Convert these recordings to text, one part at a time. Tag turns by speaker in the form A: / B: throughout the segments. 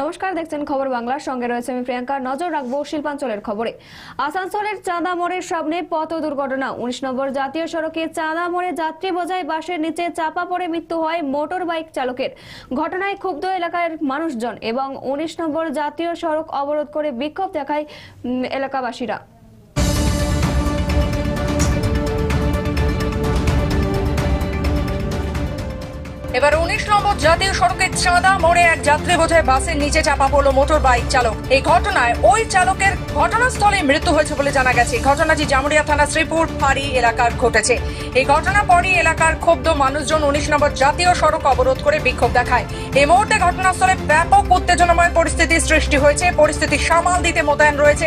A: নমস্কার, দেখছেন খবর বাংলার সঙ্গে রয়েছে আমি প্রিয়াঙ্কা। নজর রাখব শিল্পাঞ্চলের খবরে। আসানসোলের চাঁদা মোড়ের সামনে পথ দুর্ঘটনা। উনিশ নম্বর জাতীয় সড়কে চাঁদা মোড়ে যাত্রী বোঝাই বাসের নিচে চাপা পড়ে মৃত্যু হয় মোটর বাইক চালকের। ঘটনায় ক্ষুব্ধ এলাকার মানুষজন এবং উনিশ নম্বর জাতীয় সড়ক অবরোধ করে বিক্ষোভ দেখায় এলাকাবাসীরা।
B: এবার উনিশ নম্বর জাতীয় সড়কের চাঁদা মোড়ে এক যাত্রী বোঝায় বাসের নিচে চাপা পড়ল মোটর বাইক চালক। এই ঘটনায় ওই চালকের ঘটনাস্থলে মৃত্যু হয়েছে বলে জানা গেছে। ঘটনাটি জামুরিয়া থানা শ্রীপুর ফাঁড়ি এলাকার ঘটেছে। এই ঘটনা পরই এলাকার ক্ষুব্ধ মানুষজন উনিশ নম্বর জাতীয় সড়ক অবরোধ করে বিক্ষোভ দেখায়। এই মুহূর্তে ঘটনাস্থলে ব্যাপক উত্তেজনাময় পরিস্থিতির সৃষ্টি হয়েছে। পরিস্থিতি সামাল দিতে মোতায়েন রয়েছে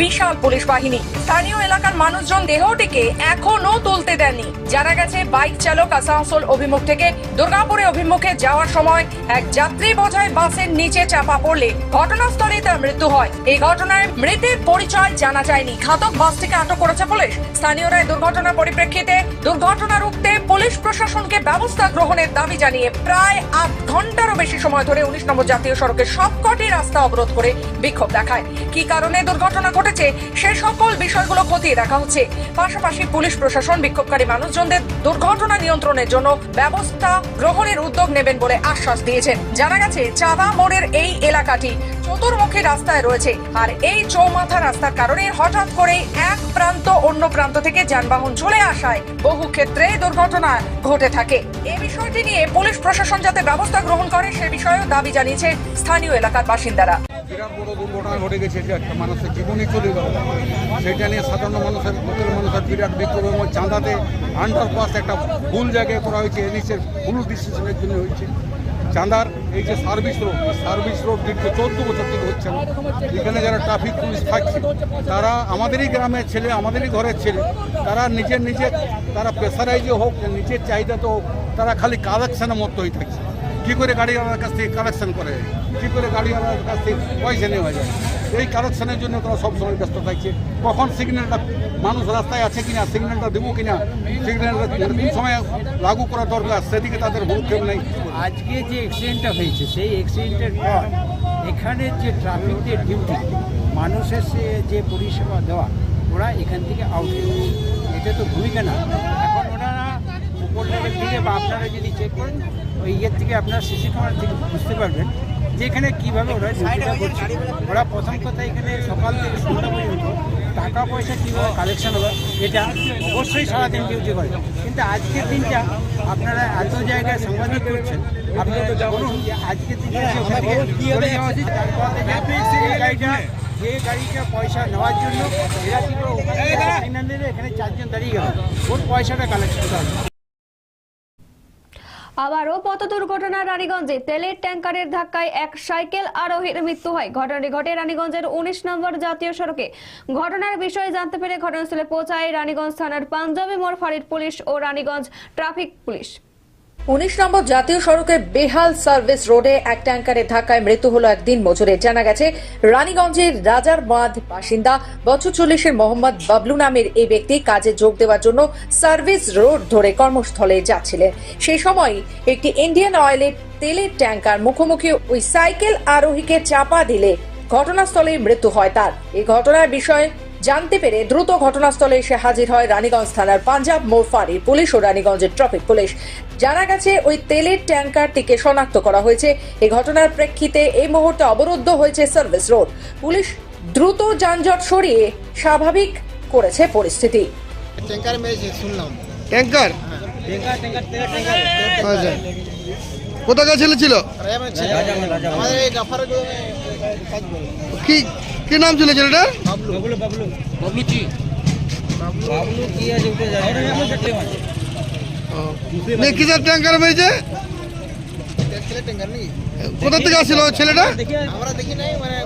B: বিশাল পুলিশ বাহিনী। স্থানীয় এলাকার মানুষজন দেহটিকে এখনও তুলতে দেননি। জানা গেছে, বাইক চালক আসানসোল অভিমুখ থেকে দুর্গাপুরে অভিমুখে যাওয়ার সময় এক যাত্রী বোঝায় বাসের নিচে চাপা পড়লে ঘটনাস্থলে তার মৃত্যু হয়। এই ঘটনায় মৃতের পরিচয় জানা যায়নি। ঘাতক বাসটিকে আটক করেছে পুলিশ। স্থানীয়রা দুর্ঘটনার পরিপ্রেক্ষিতে দুর্ঘটনা রুখতে পুলিশ প্রশাসনকে ব্যবস্থা গ্রহণের দাবি জানিয়ে প্রায় আধ ঘন্টারও বেশি সময় ধরে উনিশ নম্বর জাতীয় সড়কের সবকটি রাস্তা অবরোধ করে বিক্ষোভ দেখায়। কি কারণে দুর্ঘটনা ঘটেছে সে সকল বিষয়গুলো খতিয়ে দেখা হচ্ছে। পাশাপাশি পুলিশ প্রশাসন বিক্ষোভকারী মানুষজনদের দুর্ঘটনা নিয়ন্ত্রণের জন্য ব্যবস্থা গ্রহণের উদ্যোগ নেবেন বলে আশ্বাস দিয়েছেন। জানা গেছে, চাঁদা মোড়ের এই এলাকাটি চতুর্মুখী রাস্তায় রয়েছে। আর এই চৌমাথা রাস্তার কারণে হঠাৎ করে এক প্রান্ত অন্য প্রান্ত থেকে যানবাহন চলে আসায় বহু ক্ষেত্রে দুর্ঘটনা ঘটে থাকে। এ বিষয়টি নিয়ে পুলিশ প্রশাসন যাতে ব্যবস্থা গ্রহণ করে, সে বিষয়েও দাবি জানিয়েছে স্থানীয় এলাকার বাসিন্দারা।
C: বিরাট বড় দুর্ঘটনা ঘটে গেছে, যে একটা মানুষের জীবনই চলে গেল। সেটা নিয়ে সাধারণ মানুষের লোকের মানুষের বিরাট বিক্ষোভ এবং চাঁদাতে আন্ডারপাস একটা ভুল জায়গায় করা হয়েছে এনএসের ভুল ডিসিশনের জন্য হয়েছে। চাঁদার এই যে সার্ভিস রোড সার্ভিস রোড দীর্ঘ চোদ্দ বছর থেকে হচ্ছে না। এখানে যারা ট্রাফিক পুলিশ থাকছে, তারা আমাদেরই গ্রামের ছেলে, আমাদেরই ঘরের ছেলে, তারা নিজের নিজে, তারা প্রেসারাইজে হোক, নিজের চাহিদা তো হোক, তারা খালি কালেকশনের মতো হয়ে থাকছে। কী করে গাড়িওয়ালার কাছ থেকে কালেকশন করে? কী করে গাড়িওয়ালার কাছ থেকে পয়সা নেওয়া যায়। এই কালেকশনের জন্য তারা সবসময় ব্যস্ত থাকছে। কখন সিগন্যালটা মানুষ রাস্তায় আছে কিনা সিগন্যালটা দেবো কিনা সিগন্যালটা কোন সময় লাগু করা দরকার সেদিকে তাদের ভূক্ষেপ নেই।
D: আজকে যে অ্যাক্সিডেন্টটা হয়েছে সেই অ্যাক্সিডেন্টের পর এখানের যে ট্রাফিকদের ডিউটি মানুষের সে যে পরিষেবা দেওয়া ওরা এখান থেকে আউট হয়ে গেছে। এটা তো ভূমিকা না। এখন ওনারা উপর লেভেল থেকে বা আপনারা যদি চেক করেন ওই ইয়ের থেকে আপনার সিসি ক্যামেরা থেকে বুঝতে পারবেন যে এখানে কীভাবে ওরা ডিউটিটা করছে। ওরা প্রথম কথা এখানে সকাল থেকে সন্ধ্যা পর্যন্ত টাকা পয়সা কীভাবে কালেকশন হবে এটা অবশ্যই সারাদিন ডিউটি করে। কিন্তু আজকের দিনটা আপনারা এত জায়গায় সাংবাদিক করছেন আপনারা বলুন যে আজকের দিনে যে ওখান থেকে চলে যাওয়া উচিত, তারপর থেকে এই গাড়িটা যে গাড়িটা পয়সা নেওয়ার জন্য এরা কি করে ওখান এখানে চারজন দাঁড়িয়ে গেল। ওর পয়সাটা কালেকশন হবে।
A: আবারও পথ দুর্ঘটনা রানীগঞ্জে তেলের ট্যাঙ্কারের ধাক্কায় এক সাইকেল আরোহীর মৃত্যু হয়। ঘটনাটি ঘটে রানীগঞ্জের উনিশ নম্বর জাতীয় সড়কে। ঘটনার বিষয়ে জানতে পেরে ঘটনাস্থলে পৌঁছায় রানীগঞ্জ থানার পাঞ্জাবি মোড় ফাঁড়ির পুলিশ ও রানীগঞ্জ ট্রাফিক পুলিশ।
B: উনিশ নম্বর জাতীয় সড়কের বেহাল সার্ভিস রোডে এক ট্যাঙ্কারের ধাক্কায় মৃত্যু হলো একদিন মজুরের জানা গেছে, রানীগঞ্জের রাজার বাঁধ বাসিন্দা বছর চল্লিশের মোহাম্মদ বাবলু নামের এই ব্যক্তি কাজে যোগ দেওয়ার জন্য সার্ভিস রোড ধরে কর্মস্থলে যাচ্ছিলেন। সেই সময় একটি ইন্ডিয়ান অয়েলের তেলের ট্যাঙ্কার মুখোমুখি ওই সাইকেল আরোহীকে চাপা দিলে ঘটনাস্থলে মৃত্যু হয় তার। এই ঘটনার বিষয়ে জানতে পেরে দ্রুত ঘটনাস্থলে এসে হাজির হয় রানীগঞ্জ থানার পাঞ্জাব মোড় ফাঁড়ির পুলিশ ও রানীগঞ্জের ট্রাফিক পুলিশ। জানা গেছে ওই তেলের ট্যাঙ্কারটিকে শনাক্ত করা হয়েছে। এই ঘটনার প্রেক্ষিতে এই মুহূর্তে অবরুদ্ধ হয়েছে সার্ভিস রোড। পুলিশ দ্রুত যানজট সরিয়ে স্বাভাবিক করেছে পরিস্থিতি।
E: ট্যাঙ্কার মেরেছে শুনলাম।
F: ট্যাঙ্কার কোথাকার ছেলে কি কি নাম ছিল ছেলেটার? ও। কিসের ট্যাঙ্কার
E: নাকি
F: কোথা থেকে আসছিল ছেলেটা?
E: আমরা দেখি নাই মানে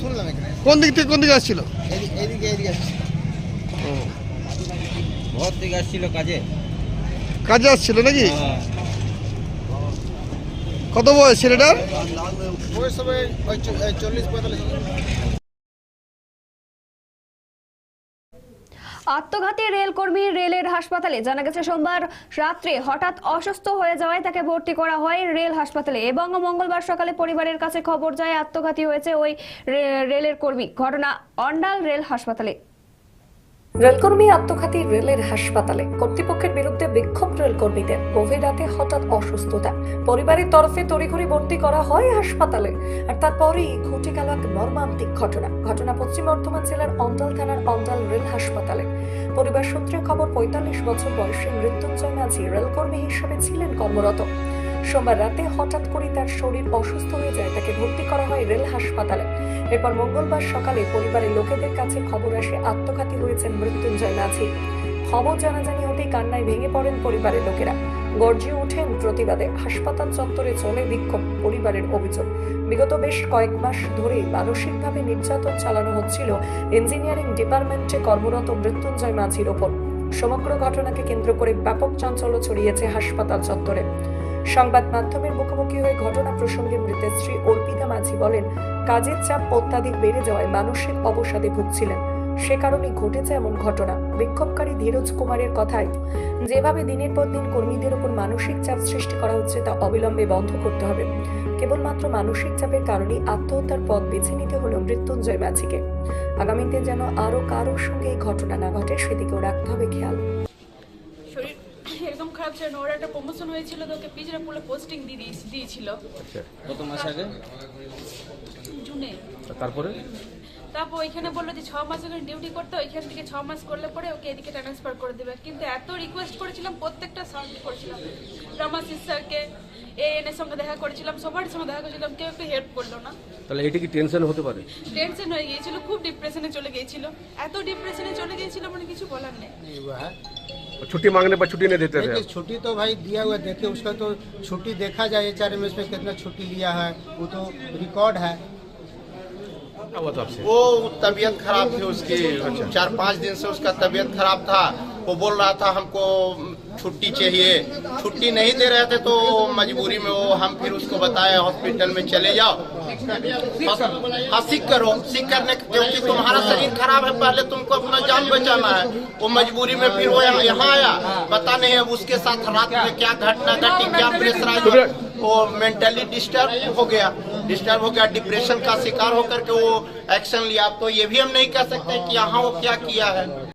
E: শুনলাম এখানে
F: কোন দিক থেকে কোন দিকে আসছিল?
E: এদিকে এদিকে এদিকে আসছে।
G: ঘর থেকে আসছিল কাজে
F: কাজে আসছিল নাকি? কত বয়স ছেলেটার?
E: বয়স এই চল্লিশ পঁয়তাল্লিশ।
A: আত্মঘাতী রেলকর্মী রেলের হাসপাতালে জানা গেছে, সোমবার রাত্রে হঠাৎ অসুস্থ হয়ে যাওয়ায় তাকে ভর্তি করা হয় রেল হাসপাতালে এবং মঙ্গলবার সকালে পরিবারের কাছে খবর যায় আত্মঘাতী হয়েছে ওই রেলের কর্মী। ঘটনা অন্ডাল রেল হাসপাতালে।
H: রেলকর্মী আত্মঘাতী রেলের হাসপাতালে কর্তৃপক্ষের বিরুদ্ধে বিক্ষোভ রেলকর্মীদের গভীর রাতে হঠাৎ অসুস্থতা। পরিবারের তরফে তড়িঘড়ি ভর্তি করা হয় হাসপাতালে, আর তারপরেই ঘটে গেল এক মর্মান্তিক ঘটনা। ঘটনা পশ্চিম বর্ধমান জেলার অন্ডাল থানার অন্ডাল রেল হাসপাতালে। পরিবার সূত্রে খবর, পঁয়তাল্লিশ বছর বয়সী মৃত্যুঞ্জয় মাঝি রেলকর্মী হিসেবে ছিলেন কর্মরত। সোমবার রাতে হঠাৎ করে তার শরীর অসুস্থ হয়ে যায়, তাকে ভর্তি করা হয় রেল হাসপাতালে। এরপর মঙ্গলবার সকালে পরিবারের লোকেদের কাছে খবর আসে, আত্মঘাতী হয়েছেন মৃত্যুঞ্জয় মাঝি। খবর জানাজানি হতেই কান্নায় ভেঙে পড়েন পরিবারের লোকেরা। গর্জে ওঠেন প্রতিবাদে, হাসপাতাল চত্বরে চলে বিক্ষোভ, পরিবারের অভিযোগ। বিগত বেশ কয়েক মাস ধরে মানসিকভাবে নির্যাতন চালানো হচ্ছিল ইঞ্জিনিয়ারিং ডিপার্টমেন্টে কর্মরত মৃত্যুঞ্জয় মাঝির ওপর। সমগ্র ঘটনাকে কেন্দ্র করে ব্যাপক চাঞ্চল্য ছড়িয়েছে হাসপাতাল চত্বরে। সংবাদ মাধ্যমের মুখোমুখি হয়ে ঘটনা প্রসঙ্গে মৃতের স্ত্রী অর্পিতা মাঝি বলেন, কাজের চাপ অত্যাধিক বেড়ে যাওয়ায় মানসিক অবসাদে ভুগছিলেন। সে কারণে ঘটেছে এমন ঘটনা। বিক্ষোভকারী ধীরজ কুমারের কথায়, যেভাবে দিনের পর দিন কর্মীদের উপর মানসিক চাপ সৃষ্টি করা হচ্ছে তা অবিলম্বে বন্ধ করতে হবে। কেবলমাত্র মানসিক চাপের কারণেই আত্মহত্যার পথ বেছে নিতে হলো মৃত্যুঞ্জয় মাঝিকে। আগামীতে যেন আরও কারোর সঙ্গে এই ঘটনা না ঘটে, সেদিকেও রাখতে হবে খেয়াল।
I: একদম খারাপ ছিল না ওর একটা প্রমোশন হয়েছিল তো ওকে পিজরা পুলে পোস্টিং দিয়ে দিয়েছিল। আচ্ছা।
G: কত মাস আগে?
I: জুনে।
J: তারপরে?
I: তারপর ওইখানে বলল যে ছ মাস ওখানে ডিউটি করতে ওইখান থেকে ছ মাস করলে পরে ওকে এদিকে ট্রান্সফার করে দেবে। কিন্তু এত রিকোয়েস্ট করেছিলাম প্রত্যেকটা সাউন্ড করেছিলাম। রামাশিস স্যারকে এএনএর সঙ্গে দেখা করেছিলাম সবার সঙ্গে দেখা করেছিলাম কেউ একটু হেল্প করল না।
J: তাহলে এটা কি টেনশন হতে পারে?
I: টেনশন হয়ে গিয়েছিল খুব ডিপ্রেশনে চলে গিয়েছিল। এত ডিপ্রেশনে চলে গিয়েছিল মানে কিছু বলার নেই।
E: হ্যাঁ।
J: छुट्टी मांगने पर छुट्टी नहीं देते थे
E: छुट्टी तो भाई दिया हुआ देखे उसका तो छुट्टी देखा जाए एच आर एम एस में कितना छुट्टी लिया है वो तो रिकॉर्ड है।
J: क्या हुआ
K: वो तबीयत खराब थी उसकी चार पाँच दिन से उसका तबीयत खराब था। वो बोल रहा था हमको छुट्टी चाहिए। छुट्टी नहीं दे रहे थे तो मजबूरी में वो हम फिर उसको बताए हॉस्पिटल में चले जाओ। हाँ सीख करो। सीख करने क्योंकि तुम्हारा शरीर खराब है पहले तुमको अपना जान बचाना है। वो मजबूरी में फिर वो यहाँ यहाँ आया। पता नहीं अब उसके साथ रात में क्या घटना घटी क्या प्रेशराइज वो मेंटली डिस्टर्ब हो गया। डिस्टर्ब हो गया डिप्रेशन का शिकार होकर के वो एक्शन लिया। तो ये भी हम नहीं कह सकते कि यहाँ वो क्या किया है।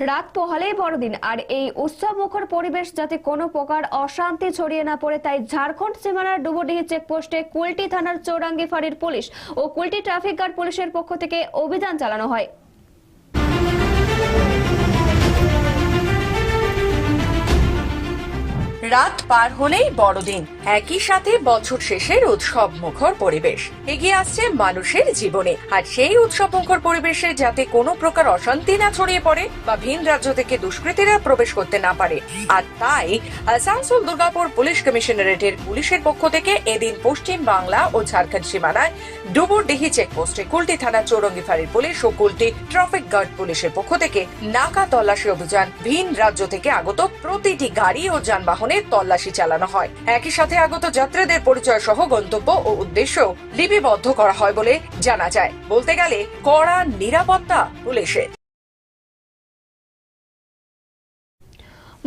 A: রাত পোহালেই বড়দিন, আর এই উৎসব মুখর পরিবেশ যাতে কোনো প্রকার অশান্তি ছড়িয়ে না পড়ে, তাই ঝাড়খণ্ড সীমানার ডুবডিহি চেকপোস্টে কুলটি থানার চৌরাঙ্গি ফাঁড়ির পুলিশ ও কুলটি ট্রাফিক গার্ড পুলিশের পক্ষ থেকে অভিযান চালানো হয়।
B: রাত পার হলেই বড়দিন। একই সাথে বছর শেষের উৎসব মুখর পরিবেশ। এগিয়ে আসছে মানুষের জীবনে। আর সেই উৎসব মুখর পরিবেশে যাতে কোনো প্রকার অশান্তি না ছড়িয়ে পড়ে বা ভিন রাজ্য থেকে দুষ্কৃতীরা প্রবেশ করতে না পারে। আর তাই, আসানসোল দুর্গাপুর পুলিশ কমিশনারেটের পুলিশের পক্ষ থেকে এদিন পশ্চিম বাংলা ও ঝাড়খণ্ড সীমানায় ডুবুরডিহি চেকপোস্টে কুলটি থানা চৌরঙ্গি ফাঁড়ির পুলিশ ও কুলটি ট্রাফিক গার্ড পুলিশের পক্ষ থেকে নাকা তল্লাশি অভিযান ভিন রাজ্য থেকে আগত প্রতিটি গাড়ি ও যানবাহনে তল্লাশি চালানো হয়। একই সাথে আগত যাত্রীদের পরিচয় সহ গন্তব্য ও উদ্দেশ্য লিপিবদ্ধ করা হয় বলে জানা যায়। বলতে গেলে, কড়া নিরাপত্তা পুলিশের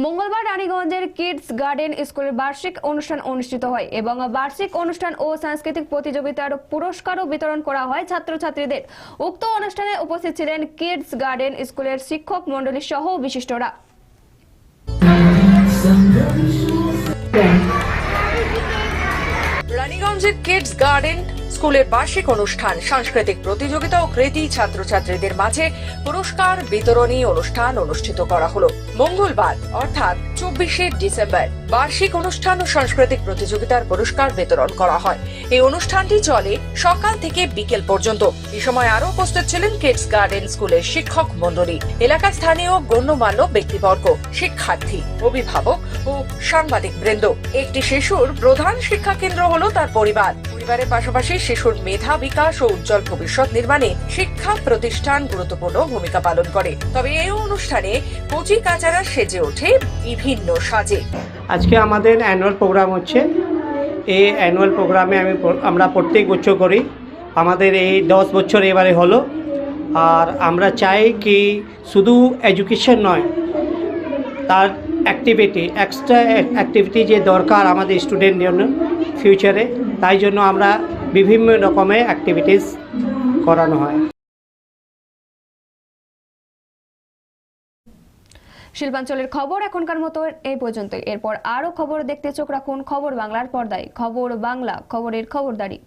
A: মঙ্গলবার রানীগঞ্জের কিডস গার্ডেন স্কুলের বার্ষিক অনুষ্ঠান অনুষ্ঠিত হয় এবং বার্ষিক অনুষ্ঠান ও সাংস্কৃতিক প্রতিযোগিতার পুরস্কারও বিতরণ করা হয় ছাত্রছাত্রীদের। উক্ত অনুষ্ঠানে উপস্থিত ছিলেন কিডস গার্ডেন স্কুলের শিক্ষক মণ্ডলী সহ বিশিষ্টরা।
B: রানীগঞ্জের কিডস গার্ডেন স্কুলের বার্ষিক অনুষ্ঠান, সাংস্কৃতিক প্রতিযোগিতা ও কৃতি ছাত্রছাত্রীদের মাঝে পুরস্কার, বিতরণী অনুষ্ঠান অনুষ্ঠিত করা হলো। মঙ্গলবার, অর্থাৎ চব্বিশে ডিসেম্বর, বার্ষিক অনুষ্ঠান ও সাংস্কৃতিক প্রতিযোগিতার পুরস্কার বিতরণ করা হয়। এই অনুষ্ঠানটি চলে সকাল থেকে বিকেল পর্যন্ত। এই সময় আরও উপস্থিত ছিলেন কিডস গার্ডেন স্কুলের শিক্ষক মন্ডলী এলাকার স্থানীয় গণ্যমান্য ব্যক্তিবর্গ, শিক্ষার্থী, অভিভাবক ও সাংবাদিক বৃন্দ একটি শিশুর প্রধান শিক্ষা কেন্দ্র হলো তার পরিবার। পরিবারের পাশাপাশি শিশুর মেধা, বিকাশ ও উজ্জ্বল ভবিষ্যৎ নির্মাণে শিক্ষা প্রতিষ্ঠান গুরুত্বপূর্ণ ভূমিকা পালন করে। তবে এই অনুষ্ঠানে কচি কাচারা সেজে ওঠে বিভিন্ন সাজে।
L: আজকে আমাদের অ্যানুয়াল প্রোগ্রাম হচ্ছে। এই অ্যানুয়াল প্রোগ্রামে আমি আমরা প্রত্যেক বছর করি। আমাদের এই দশ বছর এবারে হলো। আর আমরা চাই কি শুধু এডুকেশন নয়, তার অ্যাক্টিভিটি এক্সট্রা অ্যাক্টিভিটি যে দরকার আমাদের স্টুডেন্ট জন্য ফিউচারে তাই জন্য আমরা বিভিন্ন রকমের অ্যাক্টিভিটিস করানো হয়।
A: শিল্পাঞ্চলের খবর এখনকার মতো এই পর্যন্ত এরপর আরও খবর দেখতে চোখ রাখুন খবর বাংলার পর্দায়। খবর বাংলা, খবরের খবরদারি।